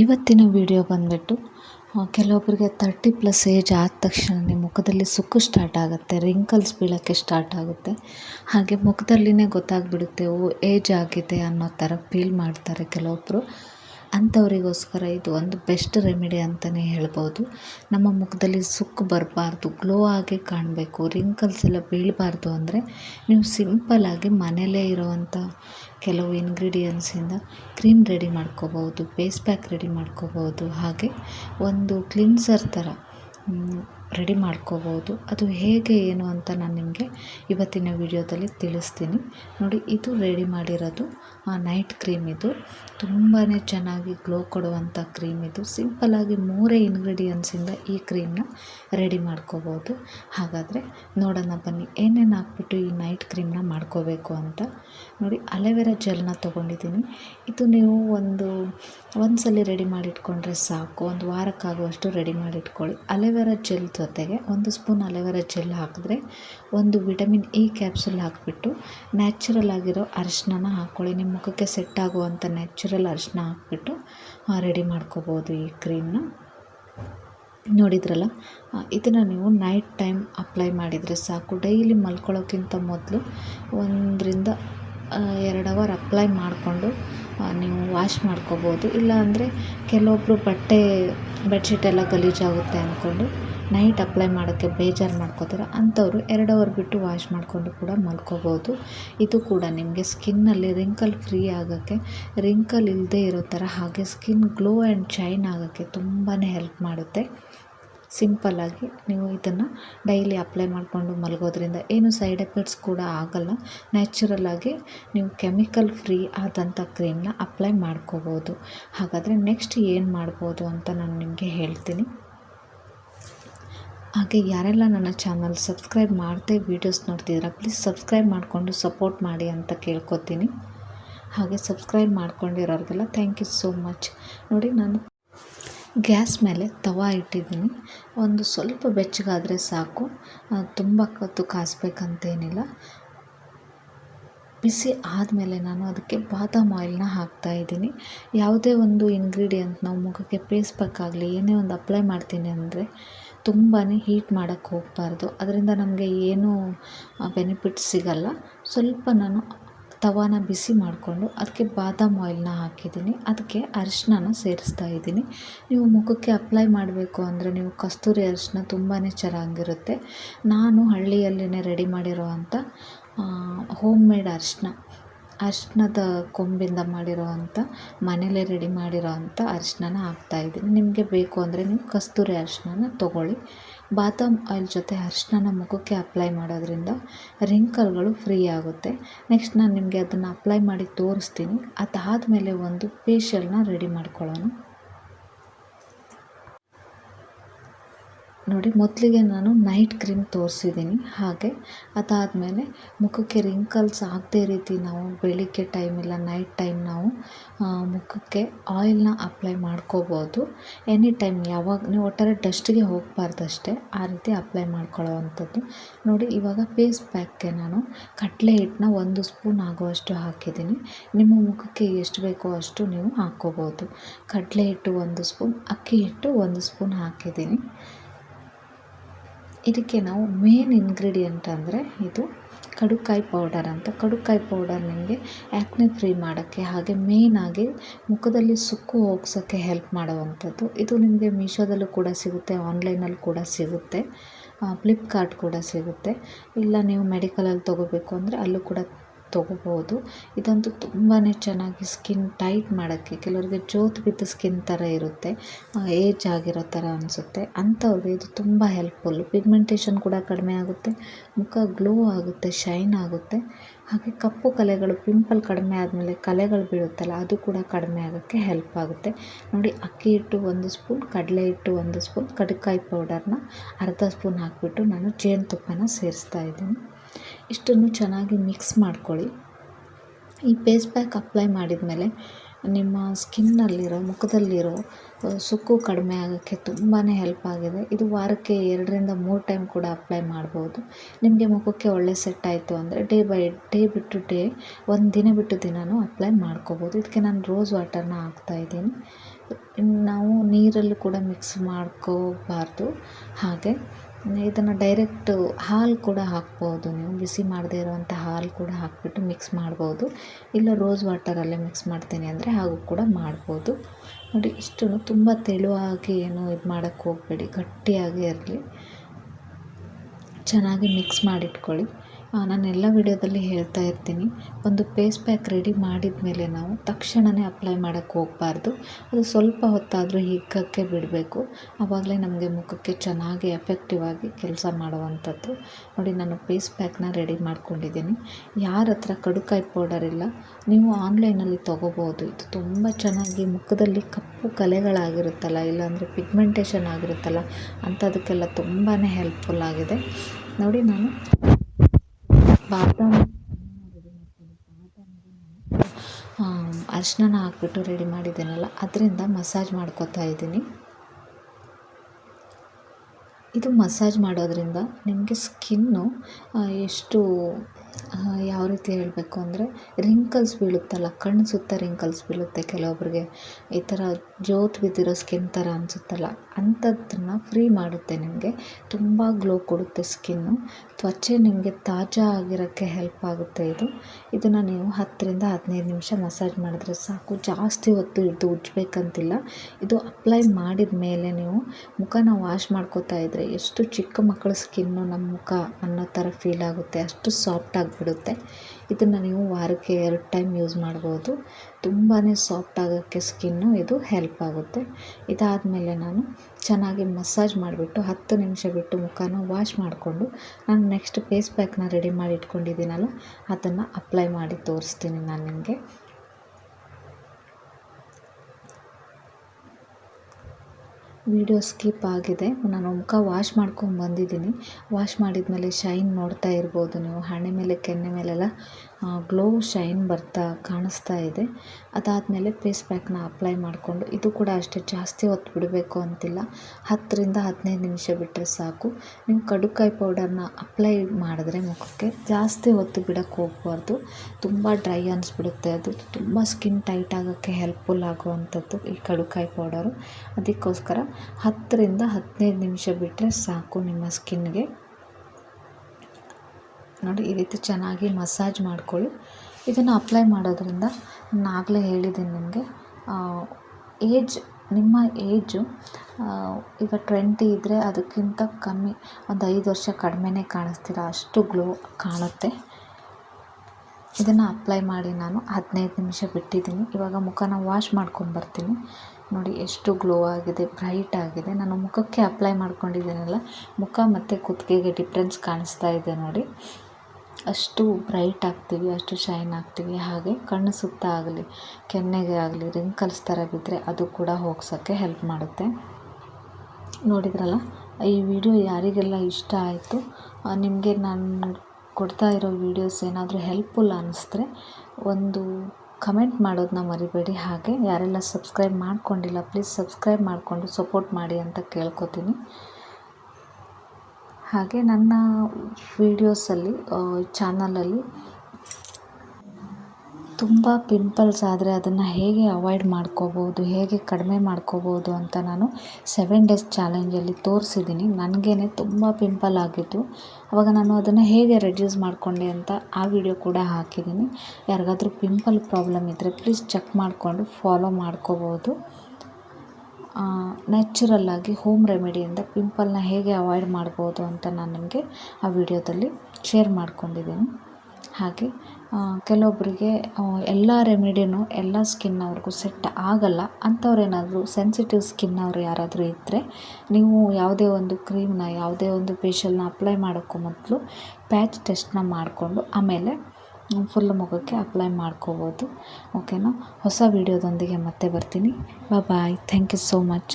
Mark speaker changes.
Speaker 1: ಇವತ್ತಿನ ವಿಡಿಯೋ ಬಂದುಬಿಟ್ಟು ಕೆಲವೊಬ್ಬರಿಗೆ ತರ್ಟಿ ಪ್ಲಸ್ ಏಜ್ ಆದ ತಕ್ಷಣವೇ ಮುಖದಲ್ಲಿ ಸುಕ್ಕು ಸ್ಟಾರ್ಟ್ ಆಗುತ್ತೆ ರಿಂಕಲ್ಸ್ ಬೀಳೋಕ್ಕೆ ಸ್ಟಾರ್ಟ್ ಆಗುತ್ತೆ. ಹಾಗೆ ಮುಖದಲ್ಲಿನೇ ಗೊತ್ತಾಗ್ಬಿಡುತ್ತೆ, ಓ ಏಜ್ ಆಗಿದೆ ಅನ್ನೋ ಥರ ಫೀಲ್ ಮಾಡ್ತಾರೆ ಕೆಲವೊಬ್ಬರು ಅಂಥವರಿಗೋಸ್ಕರ ಇದು ಒಂದು ಬೆಸ್ಟ್ ರೆಮಿಡಿ ಅಂತಲೇ ಹೇಳ್ಬೋದು. ನಮ್ಮ ಮುಖದಲ್ಲಿ ಸುಕ್ಕು ಬರಬಾರ್ದು ಗ್ಲೋ ಆಗಿ ಕಾಣಬೇಕು ರಿಂಕಲ್ಸ್ ಎಲ್ಲ ಬೀಳಬಾರ್ದು ಅಂದರೆ ನೀವು ಸಿಂಪಲ್ಲಾಗಿ ಮನೆಯಲ್ಲೇ ಇರೋವಂಥ ಕೆಲವು ಇಂಗ್ರೀಡಿಯೆಂಟ್ಸಿಂದ ಕ್ರೀಮ್ ರೆಡಿ ಮಾಡ್ಕೋಬೋದು ಫೇಸ್ ಪ್ಯಾಕ್ ರೆಡಿ ಮಾಡ್ಕೋಬೋದು ಹಾಗೆ ಒಂದು ಕ್ಲಿನ್ಸರ್ ಥರ ರೆಡಿ ಮಾಡ್ಕೋಬೋದು ಅದು ಹೇಗೆ, ಏನು ಅಂತ ನಾನು ನಿಮಗೆ ಇವತ್ತಿನ ವಿಡಿಯೋದಲ್ಲಿ ತಿಳಿಸ್ತೀನಿ. ನೋಡಿ, ಇದು ರೆಡಿ ಮಾಡಿರೋದು ನೈಟ್ ಕ್ರೀಮ್ ಇದು. ತುಂಬಾ ಚೆನ್ನಾಗಿ ಗ್ಲೋ ಕೊಡುವಂಥ ಕ್ರೀಮ್ ಇದು. ಸಿಂಪಲ್ಲಾಗಿ ಮೂರೇ ಇಂಗ್ರೀಡಿಯೆಂಟ್ಸಿಂದ ಈ ಕ್ರೀಮ್ನ ರೆಡಿ ಮಾಡ್ಕೋಬೋದು ಹಾಗಾದರೆ ನೋಡೋಣ ಬನ್ನಿ, ಏನೇನು ಹಾಕ್ಬಿಟ್ಟು ಈ ನೈಟ್ ಕ್ರೀಮ್ನ ಮಾಡ್ಕೋಬೇಕು ಅಂತ. ನೋಡಿ, ಅಲೆವೆರಾ ಜೆಲ್ನ ತೊಗೊಂಡಿದ್ದೀನಿ. ಇದು ನೀವು ಒಂದು ಒಂದು ಸಲ ರೆಡಿ ಮಾಡಿಟ್ಕೊಂಡ್ರೆ ಸಾಕು. ಒಂದು ವಾರಕ್ಕಾಗುವಷ್ಟು ರೆಡಿ ಮಾಡಿಟ್ಕೊಳ್ಳಿ. ಅಲೋವೆರಾ ಜೆಲ್ ಜೊತೆಗೆ ಒಂದು ಸ್ಪೂನ್ ಅಲೋವೆರಾ ಜೆಲ್ ಹಾಕಿದ್ರೆ ಒಂದು ವಿಟಮಿನ್ ಇ ಕ್ಯಾಪ್ಸುಲ್ ಹಾಕಿಬಿಟ್ಟು ನ್ಯಾಚುರಲ್ ಆಗಿರೋ ಅರಿಶಿನ ಹಾಕ್ಕೊಳ್ಳಿ. ನಿಮ್ಮ ಮುಖಕ್ಕೆ ಸೆಟ್ ಆಗುವಂಥ ನ್ಯಾಚುರಲ್ ಅರಿಶಿನ ಹಾಕಿಬಿಟ್ಟು ರೆಡಿ ಮಾಡ್ಕೋಬೋದು ಈ ಕ್ರೀಮ್ನ. ನೋಡಿದ್ರಲ್ಲ ಇದನ್ನು ನೀವು ನೈಟ್ ಟೈಮ್ ಅಪ್ಲೈ ಮಾಡಿದರೆ ಸಾಕು. ಡೈಲಿ ಮಲ್ಕೊಳ್ಳೋಕ್ಕಿಂತ ಮೊದಲು ಒಂದರಿಂದ ಎರಡು ಅವರ್ ಅಪ್ಲೈ ಮಾಡಿಕೊಂಡು ನೀವು ವಾಶ್ ಮಾಡ್ಕೋಬೋದು. ಇಲ್ಲ ಅಂದರೆ ಕೆಲವೊಬ್ಬರು ಬಟ್ಟೆ ಬೆಡ್ಶೀಟ್ ಎಲ್ಲ ಗಲೀಜಾಗುತ್ತೆ ಅಂದ್ಕೊಂಡು ನೈಟ್ ಅಪ್ಲೈ ಮಾಡೋಕ್ಕೆ ಬೇಜಾರು ಮಾಡ್ಕೋತಾರೆ? ಅಂಥವರು ಎರಡು ಅವರ್ ಬಿಟ್ಟು ವಾಶ್ ಮಾಡಿಕೊಂಡು ಕೂಡ ಮಲ್ಕೋಬೋದು. ಇದು ಕೂಡ ನಿಮಗೆ ಸ್ಕಿನ್ನಲ್ಲಿ ರಿಂಕಲ್ ಫ್ರೀ ಆಗೋಕ್ಕೆ ರಿಂಕಲ್ ಇಲ್ಲದೇ ಇರೋ ಥರ ಹಾಗೆ ಸ್ಕಿನ್ ಗ್ಲೋ ಆ್ಯಂಡ್ ಶೈನ್ ಆಗೋಕ್ಕೆ ತುಂಬಾ ಹೆಲ್ಪ್ ಮಾಡುತ್ತೆ. ಸಿಂಪಲ್ಲಾಗಿ ನೀವು ಇದನ್ನು ಡೈಲಿ ಅಪ್ಲೈ ಮಾಡಿಕೊಂಡು ಮಲಗೋದ್ರಿಂದ ಏನು ಸೈಡ್ ಎಫೆಕ್ಟ್ಸ್ ಕೂಡ ಆಗಲ್ಲ. ನ್ಯಾಚುರಲ್ಲಾಗಿ ನೀವು ಕೆಮಿಕಲ್ ಫ್ರೀ ಆದಂಥ ಕ್ರೀಮ್ನ ಅಪ್ಲೈ ಮಾಡ್ಕೋಬೋದು. ಹಾಗಾದರೆ ನೆಕ್ಸ್ಟ್ ಏನು ಮಾಡ್ಬೋದು ಅಂತ ನಾನು ನಿಮಗೆ ಹೇಳ್ತೀನಿ. ಹಾಗೆ ಯಾರೆಲ್ಲ ನನ್ನ ಚಾನಲ್ ಸಬ್ಸ್ಕ್ರೈಬ್ ಮಾಡದೆ ವೀಡಿಯೋಸ್ ನೋಡ್ತಿದ್ದೀರಾ ಪ್ಲೀಸ್ ಸಬ್ಸ್ಕ್ರೈಬ್ ಮಾಡಿಕೊಂಡು ಸಪೋರ್ಟ್ ಮಾಡಿ ಅಂತ ಕೇಳ್ಕೊತೀನಿ. ಹಾಗೆ ಸಬ್ಸ್ಕ್ರೈಬ್ ಮಾಡ್ಕೊಂಡಿರೋರಿಗೆಲ್ಲ ಥ್ಯಾಂಕ್ ಯು ಸೋ ಮಚ್ ನೋಡಿ ನಾನು ಗ್ಯಾಸ್ ಮೇಲೆ ತವಾ ಇಟ್ಟಿದ್ದೀನಿ. ಒಂದು ಸ್ವಲ್ಪ ಬೆಚ್ಚಗಾದರೆ ಸಾಕು. ತುಂಬ ಕತ್ತು ಕಾಸಬೇಕಂತೇನಿಲ್ಲ. ಬಿಸಿ ಆದಮೇಲೆ ನಾನು ಅದಕ್ಕೆ ಬಾದಾಮ್ ಆಯಿಲ್ನ ಹಾಕ್ತಾಯಿದ್ದೀನಿ ಯಾವುದೇ ಒಂದು ಇಂಗ್ರೀಡಿಯೆಂಟ್ ನಾವು ಮುಖಕ್ಕೆ ಪೇಸ್ಬೇಕಾಗಲಿ ಏನೇ ಒಂದು ಅಪ್ಲೈ ಮಾಡ್ತೀನಿ ಅಂದರೆ ತುಂಬಾ ಹೀಟ್ ಮಾಡೋಕ್ಕೆ ಹೋಗಬಾರ್ದು. ಅದರಿಂದ ನಮಗೆ ಏನೂ ಬೆನಿಫಿಟ್ ಸಿಗಲ್ಲ. ಸ್ವಲ್ಪ ನಾನು ತವಾನ ಬಿಸಿ ಮಾಡಿಕೊಂಡು ಅದಕ್ಕೆ ಬಾದಾಮ್ ಆಯಿಲ್ನ ಹಾಕಿದ್ದೀನಿ. ಅದಕ್ಕೆ ಅರಿಶಿನ ಸೇರಿಸ್ತಾ ಇದ್ದೀನಿ. ನೀವು ಮುಖಕ್ಕೆ ಅಪ್ಲೈ ಮಾಡಬೇಕು ಅಂದರೆ ನೀವು ಕಸ್ತೂರಿ ಅರಿಶಿನ ತುಂಬಾ ಚೆನ್ನಾಗಿರುತ್ತೆ. ನಾನು ಹಳ್ಳಿಯಲ್ಲೇ ರೆಡಿ ಮಾಡಿರೋ ಅಂಥ ಹೋಮ್ ಮೇಡ್ ಅರಿಶಿನ ಅರಿಶಿನದ ಕೊಂಬಿಂದ ಮಾಡಿರೋ ಮನೆಯಲ್ಲೇ ರೆಡಿ ಮಾಡಿರೋ ಅಂಥ ಅರಿಶಿನ ಹಾಕ್ತಾಯಿದ್ದೀನಿ ನಿಮಗೆ ಬೇಕು ಅಂದರೆ ನೀವು ಕಸ್ತೂರಿ ಅರಿಶ್ಣನ ತೊಗೊಳ್ಳಿ. ಬಾದಾಮ್ ಆಯಿಲ್ ಜೊತೆ ಅರಿಶ್ಣನ ಮುಖಕ್ಕೆ ಅಪ್ಲೈ ಮಾಡೋದ್ರಿಂದ ರಿಂಕಲ್ಗಳು ಫ್ರೀ ಆಗುತ್ತೆ. ನೆಕ್ಸ್ಟ್ ನಾನು ನಿಮಗೆ ಅದನ್ನು ಅಪ್ಲೈ ಮಾಡಿ ತೋರಿಸ್ತೀನಿ. ಅದಾದಮೇಲೆ ಒಂದು ಫೇಶಿಯಲ್ನ ರೆಡಿ ಮಾಡ್ಕೊಳ್ಳೋಣ. ನೋಡಿ, ಮೊದಲಿಗೆ ನಾನು ನೈಟ್ ಕ್ರೀಮ್ ತೋರಿಸಿದ್ದೀನಿ. ಹಾಗೆ ಅದಾದಮೇಲೆ ಮುಖಕ್ಕೆ ರಿಂಕಲ್ಸ್ ಆಗದೇ ರೀತಿ ನಾವು ಬೆಳಿಗ್ಗೆ ಟೈಮ್ ಇಲ್ಲ ನೈಟ್ ಟೈಮ್ ನಾವು ಮುಖಕ್ಕೆ ಆಯಿಲ್ನ ಅಪ್ಲೈ ಮಾಡ್ಕೋಬೋದು. ಎನಿ ಟೈಮ್ ಯಾವಾಗ, ನೀವು ಒಟ್ಟಾರೆ ಡಸ್ಟಿಗೆ ಹೋಗಬಾರ್ದಷ್ಟೇ, ಆ ರೀತಿ ಅಪ್ಲೈ ಮಾಡ್ಕೊಳ್ಳೋವಂಥದ್ದು ನೋಡಿ, ಇವಾಗ ಫೇಸ್ ಪ್ಯಾಕ್ಗೆ ನಾನು ಕಡಲೆ ಹಿಟ್ಟನ್ನ ಒಂದು ಸ್ಪೂನ್ ಆಗುವಷ್ಟು ಹಾಕಿದ್ದೀನಿ. ನಿಮ್ಮ ಮುಖಕ್ಕೆ ಎಷ್ಟು ಬೇಕೋ ಅಷ್ಟು ನೀವು ಹಾಕ್ಕೋಬೋದು. ಕಡಲೆ ಹಿಟ್ಟು ಒಂದು ಸ್ಪೂನ್ ಅಕ್ಕಿ ಹಿಟ್ಟು ಒಂದು ಸ್ಪೂನ್ ಹಾಕಿದ್ದೀನಿ. ಇದಕ್ಕೆ ನಾವು ಮೇನ್ ಇಂಗ್ರೀಡಿಯೆಂಟ್ ಅಂದರೆ ಇದು ಕಡುಕಾಯಿ ಪೌಡರ್ ಅಂತ. ಕಡುಕಾಯಿ ಪೌಡರ್ ನಿಮಗೆ ಆ್ಯಕ್ನೆ ಫ್ರೀ ಮಾಡೋಕ್ಕೆ ಹಾಗೆ ಮೇಯ್ನಾಗಿ ಮುಖದಲ್ಲಿ ಸುಕ್ಕು ಹೋಗ್ಸೋಕ್ಕೆ ಹೆಲ್ಪ್ ಮಾಡುವಂಥದ್ದು. ಇದು ನಿಮಗೆ ಮೀಶೋದಲ್ಲೂ ಕೂಡ ಸಿಗುತ್ತೆ ಆನ್ಲೈನಲ್ಲಿ ಕೂಡ ಸಿಗುತ್ತೆ ಫ್ಲಿಪ್ಕಾರ್ಟ್ ಕೂಡ ಸಿಗುತ್ತೆ. ಇಲ್ಲ ನೀವು ಮೆಡಿಕಲಲ್ಲಿ ತೊಗೋಬೇಕು ಅಂದರೆ ಅಲ್ಲೂ ಕೂಡ ತೊಗೋಬೋದು. ಇದಂತೂ ತುಂಬಾ ಚೆನ್ನಾಗಿ ಸ್ಕಿನ್ ಟೈಟ್ ಮಾಡೋಕ್ಕೆ, ಕೆಲವರಿಗೆ ಜೋತ್ ಬಿದ್ದ ಸ್ಕಿನ್ ಥರ ಇರುತ್ತೆ. ಏಜ್ ಆಗಿರೋ ಥರ ಅನಿಸುತ್ತೆ. ಅಂಥವ್ರಿಗೆ ಇದು ತುಂಬ ಹೆಲ್ಪ್ಫುಲ್ಲು ಪಿಗ್ಮೆಂಟೇಷನ್ ಕೂಡ ಕಡಿಮೆ ಆಗುತ್ತೆ. ಮುಖ ಗ್ಲೋ ಆಗುತ್ತೆ ಶೈನ್ ಆಗುತ್ತೆ. ಹಾಗೆ ಕಪ್ಪು ಕಲೆಗಳು ಪಿಂಪಲ್ ಕಡಿಮೆ ಆದಮೇಲೆ ಕಲೆಗಳು ಬೀಳುತ್ತಲ್ಲ, ಅದು ಕೂಡ ಕಡಿಮೆ ಆಗೋಕ್ಕೆ ಹೆಲ್ಪ್ ಆಗುತ್ತೆ. ನೋಡಿ, ಅಕ್ಕಿ ಹಿಟ್ಟು ಒಂದು ಸ್ಪೂನ್ ಕಡಲೆ ಹಿಟ್ಟು ಒಂದು ಸ್ಪೂನ್ ಕಡಕಾಯಿ ಪೌಡರ್ನ ಅರ್ಧ ಸ್ಪೂನ್ ಹಾಕಿಬಿಟ್ಟು ನಾನು ಜೇನುತುಪ್ಪನ ಸೇರಿಸ್ತಾ ಇದ್ದೀನಿ. ಇಷ್ಟನ್ನು ಚೆನ್ನಾಗಿ ಮಿಕ್ಸ್ ಮಾಡ್ಕೊಳ್ಳಿ. ಈ ಪೇಸ್ ಪ್ಯಾಕ್ ಅಪ್ಲೈ ಮಾಡಿದ ಮೇಲೆ ನಿಮ್ಮ ಸ್ಕಿನ್ನಲ್ಲಿರೋ, ಮುಖದಲ್ಲಿರೋ ಸುಕ್ಕು ಕಡಿಮೆ ಆಗೋಕ್ಕೆ ತುಂಬಾ ಹೆಲ್ಪ್ ಆಗಿದೆ. ಇದು ವಾರಕ್ಕೆ ಎರಡರಿಂದ ಮೂರು ಟೈಮ್ ಕೂಡ ಅಪ್ಲೈ ಮಾಡ್ಬೋದು. ನಿಮಗೆ ಮುಖಕ್ಕೆ ಒಳ್ಳೆ ಸೆಟ್ ಆಯಿತು ಅಂದರೆ ಡೇ ಬೈ ಡೇ ಬಿಟ್ಟು ಡೇ, ಒಂದು ದಿನ ಬಿಟ್ಟು ದಿನವೂ ಅಪ್ಲೈ ಮಾಡ್ಕೋಬೋದು. ಇದಕ್ಕೆ ನಾನು ರೋಸ್ ವಾಟರ್ನ ಹಾಕ್ತಾಯಿದ್ದೀನಿ ನಾವು ನೀರಲ್ಲಿ ಕೂಡ ಮಿಕ್ಸ್ ಮಾಡ್ಕೋಬಾರ್ದು. ಹಾಗೆ, ಇದನ್ನು ಡೈರೆಕ್ಟ್ ಹಾಲು ಕೂಡ ಹಾಕ್ಬೋದು ನೀವು. ಬಿಸಿ ಮಾಡದೇ ಇರುವಂಥ ಹಾಲು ಕೂಡ ಹಾಕಿಬಿಟ್ಟು ಮಿಕ್ಸ್ ಮಾಡ್ಬೋದು. ಇಲ್ಲ ರೋಸ್ ವಾಟರಲ್ಲೇ ಮಿಕ್ಸ್ ಮಾಡ್ತೀನಿ ಅಂದರೆ ಹಾಗೂ ಕೂಡ ಮಾಡ್ಬೋದು. ನೋಡಿ, ಇಷ್ಟನ್ನು ತುಂಬ ತೆಳುವಾಗಿ ಏನು ಇದು ಮಾಡೋಕ್ಕೆ ಹೋಗಬೇಡಿ. ಗಟ್ಟಿಯಾಗೇ ಇರಲಿ. ಚೆನ್ನಾಗಿ ಮಿಕ್ಸ್ ಮಾಡಿಟ್ಕೊಳ್ಳಿ. ನಾನು ಎಲ್ಲ ವಿಡಿಯೋದಲ್ಲಿ ಹೇಳ್ತಾ ಇರ್ತೀನಿ. ಒಂದು ಪೇಸ್ ಪ್ಯಾಕ್ ರೆಡಿ ಮಾಡಿದ ಮೇಲೆ ನಾವು ತಕ್ಷಣವೇ ಅಪ್ಲೈ ಮಾಡೋಕ್ಕೆ ಹೋಗಬಾರ್ದು. ಅದು ಸ್ವಲ್ಪ ಹೊತ್ತಾದರೂ ಹಿಗ್ಗಕ್ಕೆ ಬಿಡಬೇಕು. ಆವಾಗಲೇ ನಮಗೆ ಮುಖಕ್ಕೆ ಚೆನ್ನಾಗಿ ಎಫೆಕ್ಟಿವ್ ಆಗಿ ಕೆಲಸ ಮಾಡುವಂಥದ್ದು. ನೋಡಿ, ನಾನು ಪೇಸ್ ಪ್ಯಾಕ್ನ ರೆಡಿ ಮಾಡ್ಕೊಂಡಿದ್ದೀನಿ. ಯಾರ ಹತ್ರ ಕಡುಕಾಯಿ ಪೌಡರ್ ಇಲ್ಲ, ನೀವು ಆನ್ಲೈನಲ್ಲಿ ತೊಗೋಬೋದು. ಇದು ತುಂಬ ಚೆನ್ನಾಗಿ ಮುಖದಲ್ಲಿ ಕಪ್ಪು ಕಲೆಗಳಾಗಿರುತ್ತಲ್ಲ, ಇಲ್ಲಾಂದರೆ ಪಿಗ್ಮೆಂಟೇಷನ್ ಆಗಿರುತ್ತಲ್ಲ, ಅಂಥದಕ್ಕೆಲ್ಲ ತುಂಬಾ ಹೆಲ್ಪ್ಫುಲ್ ಆಗಿದೆ. ನೋಡಿ, ನಾನು ಬಾದಾಮಿ ಅರಿಶಿಣನ ಹಾಕ್ಬಿಟ್ಟು ರೆಡಿ ಮಾಡಿದ್ದೇನಲ್ಲ, ಅದರಿಂದ ಮಸಾಜ್ ಮಾಡ್ಕೊತಾ ಇದ್ದೀನಿ. ಇದು ಮಸಾಜ್ ಮಾಡೋದ್ರಿಂದ ನಿಮಗೆ ಸ್ಕಿನ್ನು ಎಷ್ಟು ಯಾವ ರೀತಿ ಹೇಳಬೇಕು ಅಂದರೆ ರಿಂಕಲ್ಸ್ ಬೀಳುತ್ತಲ್ಲ, ಕಣ್ಣು ಸುತ್ತ ರಿಂಕಲ್ಸ್ ಬೀಳುತ್ತೆ ಕೆಲವೊಬ್ಬರಿಗೆ ಈ ಥರ ಜೋತ್ ಬಿದ್ದಿರೋ ಸ್ಕಿನ್ ಥರ ಅನಿಸುತ್ತಲ್ಲ, ಅಂಥದ್ದನ್ನ ಫ್ರೀ ಮಾಡುತ್ತೆ ನಿಮಗೆ. ತುಂಬ ಗ್ಲೋ ಕೊಡುತ್ತೆ ಸ್ಕಿನ್ನು ತ್ವಚೆ ನಿಮಗೆ ತಾಜಾ ಆಗಿರೋಕ್ಕೆ ಹೆಲ್ಪ್ ಆಗುತ್ತೆ ಇದು. ಇದನ್ನು ನೀವು ಹತ್ತರಿಂದ ಹದಿನೈದು ನಿಮಿಷ ಮಸಾಜ್ ಮಾಡಿದ್ರೆ ಸಾಕು. ಜಾಸ್ತಿ ಹೊತ್ತು ಇದ್ದು ಉಜ್ಜಬೇಕಂತಿಲ್ಲ ಇದು ಅಪ್ಲೈ ಮಾಡಿದ ಮೇಲೆ ನೀವು ಮುಖನ ವಾಶ್ ಮಾಡ್ಕೋತಾ ಇದ್ದರೆ ಎಷ್ಟು ಚಿಕ್ಕ ಮಕ್ಕಳ ಸ್ಕಿನ್ನು ನಮ್ಮ ಮುಖ ಅನ್ನೋ ಥರ ಫೀಲ್ ಆಗುತ್ತೆ. ಅಷ್ಟು ಸಾಫ್ಟ್ ಆಗಿಬಿಡುತ್ತೆ ಇದನ್ನು ನೀವು ವಾರಕ್ಕೆ ಎರಡು ಟೈಮ್ ಯೂಸ್ ಮಾಡ್ಬೋದು. ತುಂಬಾ ಸಾಫ್ಟ್ ಆಗೋಕ್ಕೆ ಸ್ಕಿನ್ನು ಇದು ಹೆಲ್ಪ್ ಆಗುತ್ತೆ. ಇದಾದಮೇಲೆ ನಾನು ಚೆನ್ನಾಗಿ ಮಸಾಜ್ ಮಾಡಿಬಿಟ್ಟು ಹತ್ತು ನಿಮಿಷ ಬಿಟ್ಟು ಮುಖನ ವಾಶ್ ಮಾಡಿಕೊಂಡು ನಾನು ನೆಕ್ಸ್ಟ್ ಫೇಸ್ ಪ್ಯಾಕ್ನ ರೆಡಿ ಮಾಡಿ ಇಟ್ಕೊಂಡಿದ್ದೀನಲ್ಲ, ಅದನ್ನು ಅಪ್ಲೈ ಮಾಡಿ ತೋರಿಸ್ತೀನಿ ನಾನು ನಿಮಗೆ. ವೀಡಿಯೋ ಸ್ಕಿಪ್ ಆಗಿದೆ. ನಾನು ಮುಖ ವಾಶ್ ಮಾಡ್ಕೊಂಡು ಬಂದಿದ್ದೀನಿ. ವಾಶ್ ಮಾಡಿದ್ಮೇಲೆ ಶೈನ್ ನೋಡ್ತಾ ಇರ್ಬೋದು ನೀವು. ಹಣೆ ಮೇಲೆ, ಕೆನ್ನೆ ಮೇಲೆಲ್ಲ ಗ್ಲೋ ಶೈನ್ ಬರ್ತಾ ಕಾಣಿಸ್ತಾ ಇದೆ. ಅದಾದಮೇಲೆ ಫೇಸ್ ಪ್ಯಾಕ್ನ ಅಪ್ಲೈ ಮಾಡಿಕೊಂಡು, ಇದು ಕೂಡ ಅಷ್ಟೇ ಜಾಸ್ತಿ ಹೊತ್ತು ಬಿಡಬೇಕು ಅಂತಿಲ್ಲ. ಹತ್ತರಿಂದ ಹದಿನೈದು ನಿಮಿಷ ಬಿಟ್ಟರೆ ಸಾಕು. ನೀವು ಕಡುಕಾಯಿ ಪೌಡರ್ನ ಅಪ್ಲೈ ಮಾಡಿದ್ರೆ ಮುಖಕ್ಕೆ ಜಾಸ್ತಿ ಹೊತ್ತು ಬಿಡೋಕ್ಕೆ ಹೋಗ್ಬಾರ್ದು. ತುಂಬ ಡ್ರೈ ಅನಿಸ್ಬಿಡುತ್ತೆ ಅದು. ತುಂಬ ಸ್ಕಿನ್ ಟೈಟ್ ಆಗೋಕ್ಕೆ ಹೆಲ್ಪ್ಫುಲ್ ಆಗುವಂಥದ್ದು ಈ ಕಡುಕಾಯಿ ಪೌಡರು. ಅದಕ್ಕೋಸ್ಕರ ಹತ್ತರಿಂದ ಹದಿನೈದು ನಿಮಿಷ ಬಿಟ್ಟರೆ ಸಾಕು ನಿಮ್ಮ ಸ್ಕಿನ್ಗೆ. ನೋಡಿ, ಈ ರೀತಿ ಚೆನ್ನಾಗಿ ಮಸಾಜ್ ಮಾಡ್ಕೊಳ್ಳಿ. ಇದನ್ನು ಅಪ್ಲೈ ಮಾಡೋದ್ರಿಂದ ನಾನು ಆಗಲೇ ಹೇಳಿದ್ದೀನಿ ನಿಮಗೆ ಏಜ್, ನಿಮ್ಮ ಏಜು ಈಗ ಟ್ವೆಂಟಿ ಇದ್ದರೆ ಅದಕ್ಕಿಂತ ಕಮ್ಮಿ ಒಂದು ಐದು ವರ್ಷ ಕಡಿಮೆನೇ ಕಾಣಿಸ್ತೀರ, ಅಷ್ಟು ಗ್ಲೋ ಕಾಣುತ್ತೆ. ಇದನ್ನು ಅಪ್ಲೈ ಮಾಡಿ ನಾನು ಹದಿನೈದು ನಿಮಿಷ ಬಿಟ್ಟಿದ್ದೀನಿ. ಇವಾಗ ಮುಖನ ವಾಶ್ ಮಾಡ್ಕೊಂಡು ಬರ್ತೀನಿ. ನೋಡಿ ಎಷ್ಟು ಗ್ಲೋ ಆಗಿದೆ ಬ್ರೈಟ್ ಆಗಿದೆ. ನಾನು ಮುಖಕ್ಕೆ ಅಪ್ಲೈ ಮಾಡ್ಕೊಂಡಿದ್ದೀನಲ್ಲ, ಮುಖ ಮತ್ತು ಕುತ್ತಿಗೆಗೆ ಡಿಫ್ರೆನ್ಸ್ ಕಾಣಿಸ್ತಾ ಇದೆ ನೋಡಿ. ಅಷ್ಟು ಬ್ರೈಟ್ ಆಗ್ತೀವಿ, ಅಷ್ಟು ಶೈನ್ ಆಗ್ತೀವಿ. ಹಾಗೆ ಕಣ್ಣು ಸುತ್ತ ಆಗಲಿ, ಕೆನ್ನೆಗೆ ಆಗಲಿ ರಿಂಕಲ್ಸ್ ಥರ ಬಿದ್ದರೆ ಅದು ಕೂಡ ಹೋಗ್ಸೋಕ್ಕೆ ಹೆಲ್ಪ್ ಮಾಡುತ್ತೆ. ನೋಡಿದ್ರಲ್ಲ, ಈ ವಿಡಿಯೋ ಯಾರಿಗೆಲ್ಲ ಇಷ್ಟ ಆಯಿತು ನಿಮಗೆ ನಾನು ಕೊಡ್ತಾ ಇರೋ ವೀಡಿಯೋಸ್ ಏನಾದರೂ ಹೆಲ್ಪ್ಫುಲ್ ಅನ್ನಿಸಿದ್ರೆ ಒಂದು ಕಮೆಂಟ್ ಮಾಡೋದನ್ನ ಮರಿಬೇಡಿ. ಹಾಗೆ ಯಾರೆಲ್ಲ ಸಬ್ಸ್ಕ್ರೈಬ್ ಮಾಡ್ಕೊಂಡಿಲ್ಲ ಪ್ಲೀಸ್ ಸಬ್ಸ್ಕ್ರೈಬ್ ಮಾಡಿಕೊಂಡು ಸಪೋರ್ಟ್ ಮಾಡಿ ಅಂತ ಕೇಳ್ಕೊತೀನಿ. ಹಾಗೆ ನನ್ನ ವೀಡಿಯೋಸಲ್ಲಿ ಚಾನಲಲ್ಲಿ ತುಂಬ ಪಿಂಪಲ್ಸ್ ಆದರೆ ಅದನ್ನು ಹೇಗೆ ಅವಾಯ್ಡ್ ಮಾಡ್ಕೋಬೋದು, ಹೇಗೆ ಕಡಿಮೆ ಮಾಡ್ಕೋಬೋದು ಅಂತ ನಾನು ಸೆವೆನ್ ಡೇಸ್ ಚಾಲೆಂಜಲ್ಲಿ ತೋರಿಸಿದ್ದೀನಿ ನನಗೇ ತುಂಬ ಪಿಂಪಲ್ ಆಗಿತ್ತು ಅವಾಗ ನಾನು ಅದನ್ನು ಹೇಗೆ ರೆಡ್ಯೂಸ್ ಮಾಡಿಕೊಂಡೆ ಅಂತ ಆ ವಿಡಿಯೋ ಕೂಡ ಹಾಕಿದ್ದೀನಿ ಯಾರಿಗಾದರೂ ಪಿಂಪಲ್ ಪ್ರಾಬ್ಲಮ್ ಇದ್ದರೆ ಪ್ಲೀಸ್ ಚೆಕ್ ಮಾಡಿಕೊಂಡು ಫಾಲೋ ಮಾಡ್ಕೋಬೋದು. ನ್ಯಾಚುರಲ್ಲಾಗಿ ಹೋಮ್ ರೆಮಿಡಿಯಿಂದ ಪಿಂಪಲ್ನ ಹೇಗೆ ಅವಾಯ್ಡ್ ಮಾಡ್ಬೋದು ಅಂತ ನಾನು ನಿಮಗೆ ಆ ವಿಡಿಯೋದಲ್ಲಿ ಶೇರ್ ಮಾಡ್ಕೊಂಡಿದ್ದೀನಿ ಹಾಗೆ ಕೆಲವೊಬ್ಬರಿಗೆ ಎಲ್ಲ ರೆಮಿಡಿನೂ ಎಲ್ಲ ಸ್ಕಿನ್ನವ್ರಿಗೂ ಸೆಟ್ ಆಗಲ್ಲ. ಅಂಥವ್ರೇನಾದರೂ ಸೆನ್ಸಿಟಿವ್ ಸ್ಕಿನ್ನವ್ರು ಯಾರಾದರೂ ಇದ್ದರೆ ನೀವು ಯಾವುದೇ ಒಂದು ಕ್ರೀಮ್ನ ಯಾವುದೇ ಒಂದು ಫೇಶಿಯಲ್ನ ಅಪ್ಲೈ ಮಾಡೋಕ್ಕೂ ಮೊದಲು ಪ್ಯಾಚ್ ಟೆಸ್ಟ್ನ ಮಾಡಿಕೊಂಡು, ಆಮೇಲೆ ಫುಲ್ ಮುಖಕ್ಕೆ ಅಪ್ಲೈ ಮಾಡ್ಕೋಬೋದು. ಓಕೆನಾ ಹೊಸ ವೀಡಿಯೋದೊಂದಿಗೆ ಮತ್ತೆ ಬರ್ತೀನಿ. Bye thank you so much